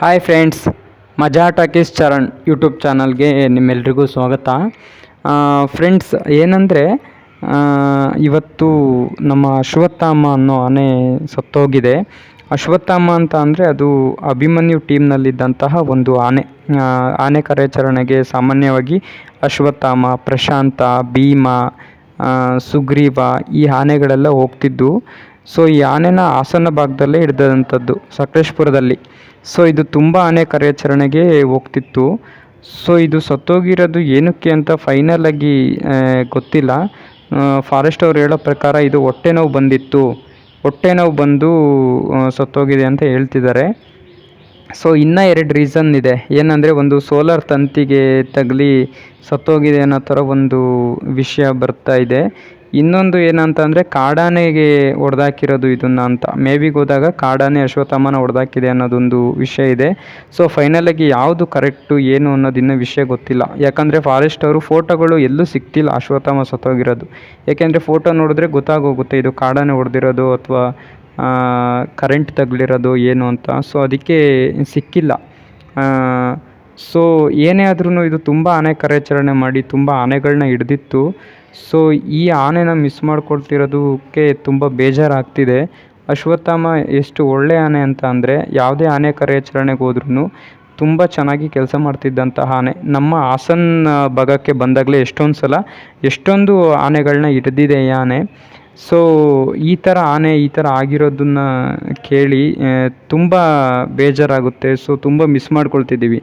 Hi friends Maja talkies Charan YouTube ಚಾನಲ್ಗೆ ನಿಮ್ಮೆಲ್ರಿಗೂ ಸ್ವಾಗತ. ಫ್ರೆಂಡ್ಸ್ ಏನಂದರೆ ಇವತ್ತು ನಮ್ಮ ಅಶ್ವತ್ಥಾಮ ಅನ್ನೋ ಆನೆ ಸತ್ತೋಗಿದೆ. ಅಶ್ವತ್ಥಾಮ ಅಂತ ಅಂದರೆ ಅದು ಅಭಿಮನ್ಯು ಟೀಮ್ನಲ್ಲಿದ್ದಂತಹ ಒಂದು ಆನೆ. ಆನೆ ಕಾರ್ಯಾಚರಣೆಗೆ ಸಾಮಾನ್ಯವಾಗಿ ಅಶ್ವತ್ಥಾಮ, ಪ್ರಶಾಂತ, ಭೀಮ ಸುಗ್ರೀವ ಈ ಆನೆಗಳೆಲ್ಲ ಹೋಗ್ತಿದ್ದು. ಸೊ ಈ ಆನೆನ ಹಾಸನ ಭಾಗದಲ್ಲೇ ಹಿಡ್ದಂಥದ್ದು ಸಕಲೇಶ್ಪುರದಲ್ಲಿ. ಸೊ ಇದು ತುಂಬ ಆನೆ ಕಾರ್ಯಾಚರಣೆಗೆ ಹೋಗ್ತಿತ್ತು. ಸೊ ಇದು ಸತ್ತೋಗಿರೋದು ಏನಕ್ಕೆ ಅಂತ ಫೈನಲ್ ಆಗಿ ಗೊತ್ತಿಲ್ಲ. ಫಾರೆಸ್ಟ್ ಅವ್ರು ಹೇಳೋ ಪ್ರಕಾರ ಇದು ಹೊಟ್ಟೆ ನೋವು ಬಂದಿತ್ತು. ಹೊಟ್ಟೆ ನೋವು ಬಂದು ಸತ್ತೋಗಿದೆ ಅಂತ ಹೇಳ್ತಿದ್ದಾರೆ. ಸೊ ಇನ್ನೂ ಎರಡು ರೀಸನ್ ಇದೆ. ಏನಂದರೆ ಒಂದು ಸೋಲಾರ್ ತಂತಿಗೆ ತಗಲಿ ಸತ್ತೋಗಿದೆ ಅನ್ನೋ ಥರ ಒಂದು ವಿಷಯ ಬರ್ತಾ ಇದೆ. ಇನ್ನೊಂದು ಏನಂತ ಅಂದರೆ ಕಾಡಾನೆಗೆ ಹೊಡೆದಾಕಿರೋದು ಇದನ್ನು ಅಂತ. ಮೇಬಿಗೆ ಹೋದಾಗ ಕಾಡಾನೆ ಅಶ್ವತ್ಥಾಮನ ಹೊಡೆದಾಕಿದೆ ಅನ್ನೋದೊಂದು ವಿಷಯ ಇದೆ. ಸೊ ಫೈನಲಾಗಿ ಯಾವುದು ಕರೆಕ್ಟು ಏನು ಅನ್ನೋದು ಇನ್ನೂ ವಿಷಯ ಗೊತ್ತಿಲ್ಲ. ಯಾಕಂದರೆ ಫಾರೆಸ್ಟ್ ಅವರು ಫೋಟೋಗಳು ಎಲ್ಲೂ ಸಿಕ್ತಿಲ್ಲ ಅಶ್ವತ್ಥಾಮ ಸತ್ತೋಗಿರೋದು. ಯಾಕೆಂದರೆ ಫೋಟೋ ನೋಡಿದ್ರೆ ಗೊತ್ತಾಗೋಗುತ್ತೆ ಇದು ಕಾಡಾನೆ ಹೊಡೆದಿರೋದು ಅಥವಾ ಕರೆಂಟ್ ತಗುಲಿರೋದು ಏನು ಅಂತ. ಸೊ ಅದಕ್ಕೆ ಸಿಕ್ಕಿಲ್ಲ. ಸೊ ಏನೇ ಆದ್ರೂ ಇದು ತುಂಬ ಆನೆ ಕಾರ್ಯಾಚರಣೆ ಮಾಡಿ ತುಂಬ ಆನೆಗಳನ್ನ ಹಿಡ್ದಿತ್ತು. ಸೊ ಈ ಆನೆನ ಮಿಸ್ ಮಾಡಿಕೊಳ್ತಿರೋದಕ್ಕೆ ತುಂಬ ಬೇಜಾರಾಗ್ತಿದೆ. ಅಶ್ವತ್ಥಾಮ ಎಷ್ಟು ಒಳ್ಳೆ ಆನೆ ಅಂತ ಅಂದರೆ ಯಾವುದೇ ಆನೆ ಕಾರ್ಯಾಚರಣೆಗೆ ಹೋದ್ರೂ ತುಂಬ ಚೆನ್ನಾಗಿ ಕೆಲಸ ಮಾಡ್ತಿದ್ದಂತಹ ಆನೆ. ನಮ್ಮ ಹಾಸನ ಭಾಗಕ್ಕೆ ಬಂದಾಗಲೇ ಎಷ್ಟೊಂದು ಸಲ ಎಷ್ಟೊಂದು ಆನೆಗಳನ್ನ ಹಿಡ್ದಿದೆ ಈ ಆನೆ. ಸೊ ಈ ಥರ ಆನೆ, ಈ ಥರ ಆಗಿರೋದನ್ನ ಕೇಳಿ ತುಂಬ ಬೇಜಾರಾಗುತ್ತೆ. ಸೊ ತುಂಬ ಮಿಸ್ ಮಾಡ್ಕೊಳ್ತಿದ್ದೀವಿ.